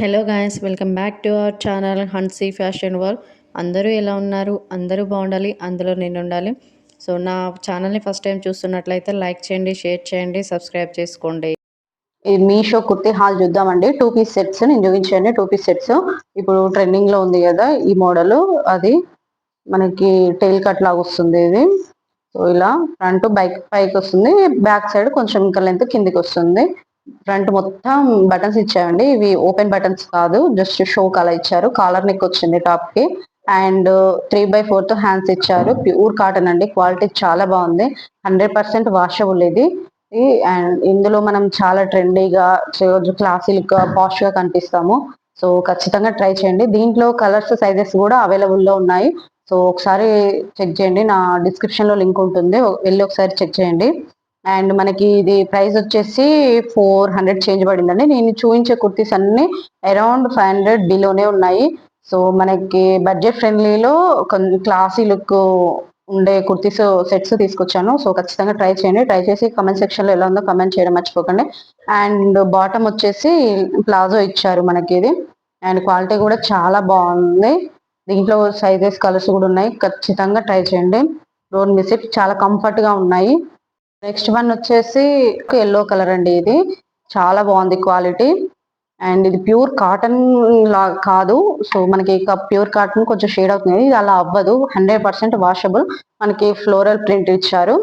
Hello guys welcome back to our channel Hansi fashion world. అందరూ ఎలా ఉన్నారు? అందరూ బాగుండాలి అందులో నేను ఉండాలి సో నా ఛానల్ని ఫస్ట్ టైం చూస్తున్నట్లయితే లైక్ చేయండి షేర్ చేయండి సబ్స్క్రైబ్ చేసుకోండి. ఈ మీషో కుర్తి హాల్ చూద్దామండి. టూ పీస్ సెట్స్ నేను చూపించండి. టూ పీస్ సెట్స్ ఇప్పుడు ట్రెండింగ్లో ఉంది కదా ఈ మోడల్ అది మనకి టైల్ కట్ లాగా వస్తుంది ఇది. సో ఇలా ఫ్రంట్ బైక్ పైకి వస్తుంది. బ్యాక్ సైడ్ కొంచెం ఇంకా లెంత్ కిందికి వస్తుంది. ఫ్రంట్ మొత్తం బటన్స్ ఇచ్చాయండి ఇవి ఓపెన్ బటన్స్ కాదు. జస్ట్ షో అలా ఇచ్చారు. కాలర్ నెక్ వచ్చింది టాప్కి. And three by fourth hands ఇచ్చారు. ప్యూర్ కాటన్ అండి. క్వాలిటీ చాలా బాగుంది. హండ్రెడ్ పర్సెంట్ వాషబుల్ ఇది. అండ్ ఇందులో మనం చాలా ట్రెండీగా క్లాసిక్ పాష్గా కనిపిస్తాము. సో ఖచ్చితంగా ట్రై చేయండి. దీంట్లో కలర్స్ సైజెస్ కూడా అవైలబుల్లో ఉన్నాయి. సో ఒకసారి చెక్ చేయండి. నా డిస్క్రిప్షన్లో లింక్ ఉంటుంది. వెళ్ళి ఒకసారి చెక్ చేయండి. అండ్ మనకి ఇది ప్రైస్ వచ్చేసి ఫోర్ హండ్రెడ్ చేంజ్ పడిందండి. నేను చూపించే కుర్తీస్ అన్ని అరౌండ్ ఫైవ్ హండ్రెడ్ బిలోనే ఉన్నాయి. సో మనకి బడ్జెట్ ఫ్రెండ్లీలో కొన్ని క్లాసీ లుక్ ఉండే కుర్తీస్ సెట్స్ తీసుకొచ్చాను. సో ఖచ్చితంగా ట్రై చేయండి. ట్రై చేసి కమెంట్ సెక్షన్లో ఎలా ఉందో కమెంట్ చేయడం మర్చిపోకండి. అండ్ బాటమ్ వచ్చేసి ప్లాజో ఇచ్చారు మనకి ఇది. అండ్ క్వాలిటీ కూడా చాలా బాగుంది. దీంట్లో సైజెస్ కలర్స్ కూడా ఉన్నాయి. ఖచ్చితంగా ట్రై చేయండి. Don't miss it. చాలా కంఫర్ట్గా ఉన్నాయి. నెక్స్ట్ వన్ వచ్చేసి ఎల్లో కలర్ అండి ఇది. చాలా బాగుంది క్వాలిటీ. అండ్ ఇది ప్యూర్ కాటన్ లా కాదు. సో మనకి ప్యూర్ కాటన్ కొంచెం షేడ్ అవుతుంది. ఇది అలా అవ్వదు. Hundred percent washable. మనకి ఫ్లోరల్ ప్రింట్ ఇచ్చారు.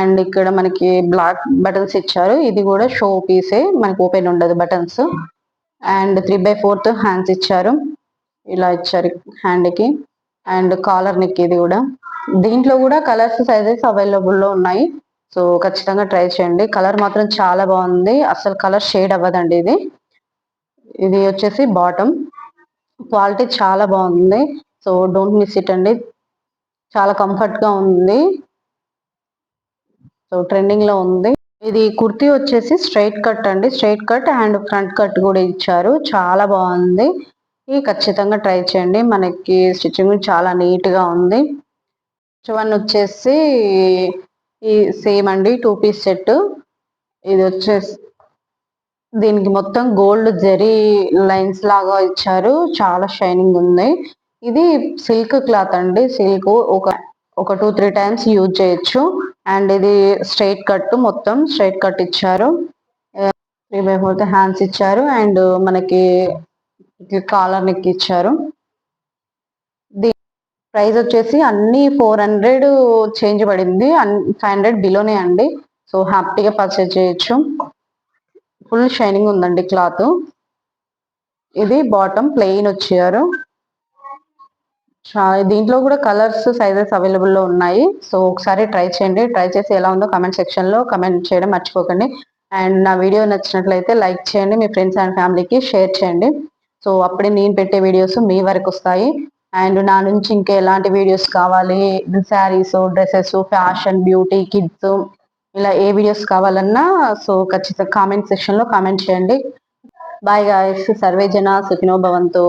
అండ్ ఇక్కడ మనకి బ్లాక్ బటన్స్ ఇచ్చారు. ఇది కూడా షో పీసే మనకి ఓపెన్ ఉండదు buttons. And three by fourth hands ఇచ్చారు. ఇలా ఇచ్చారు హ్యాండ్కి. అండ్ కాలర్ నెక్ ఇది కూడా. దీంట్లో కూడా కలర్స్ సైజెస్ అవైలబుల్లో ఉన్నాయి. సో ఖచ్చితంగా ట్రై చేయండి. కలర్ మాత్రం చాలా బాగుంది. అసలు కలర్ షేడ్ అవ్వదండి ఇది. ఇది వచ్చేసి బాటమ్. క్వాలిటీ చాలా బాగుంది. సో డోంట్ మిస్ ఇట్ అండి. చాలా కంఫర్ట్గా ఉంది. సో ట్రెండింగ్లో ఉంది. ఇది కుర్తీ వచ్చేసి స్ట్రైట్ కట్ అండి. Straight cut and front cut కూడా ఇచ్చారు. చాలా బాగుంది. ఇది ఖచ్చితంగా ట్రై చేయండి. మనకి స్టిచ్చింగ్ చాలా నీట్గా ఉంది వన్ వచ్చేసి ఈ సేమ్ అండి టూ పీస్ సెట్. ఇది వచ్చేసి దీనికి మొత్తం గోల్డ్ జరీ లైన్స్ లాగా ఇచ్చారు. చాలా షైనింగ్ ఉంది. ఇది సిల్క్ క్లాత్ అండి. సిల్క్ ఒక ఒక టూ త్రీ టైమ్స్ యూజ్ చేయొచ్చు. అండ్ ఇది స్ట్రైట్ కట్ మొత్తం స్ట్రైట్ కట్ ఇచ్చారు. త్రీ బై ఫోర్త్ హ్యాండ్స్ ఇచ్చారు. అండ్ మనకి కాలర్ నెక్ ఇచ్చారు. ప్రైస్ వచ్చేసి అన్ని ఫోర్ హండ్రెడ్ చేంజ్ పడింది. ఫైవ్ హండ్రెడ్ బిలోనే అండి. సో హ్యాపీగా పర్చేజ్ చేయొచ్చు. ఫుల్ షైనింగ్ ఉందండి క్లాత్. ఇది బాటమ్ ప్లెయిన్ వచ్చారు. దీంట్లో కూడా కలర్స్ సైజెస్ అవైలబుల్లో ఉన్నాయి. సో ఒకసారి ట్రై చేయండి. ట్రై చేసి ఎలా ఉందో కమెంట్ సెక్షన్లో కమెంట్ చేయడం మర్చిపోకండి. అండ్ నా వీడియో నచ్చినట్లయితే లైక్ చేయండి. మీ ఫ్రెండ్స్ అండ్ ఫ్యామిలీకి షేర్ చేయండి. సో అప్పుడే నేను పెట్టే వీడియోస్ మీ వరకు వస్తాయి. అండ్ నా నుంచి ఇంకా ఎలాంటి వీడియోస్ కావాలి? Saris dresses fashion beauty kids ఇలా ఏ వీడియోస్ కావాలన్నా సో ఖచ్చితంగా కామెంట్ సెక్షన్లో కామెంట్ చేయండి. బాయ్ గాయస్ సర్వే జన సుఖినో భవంతు.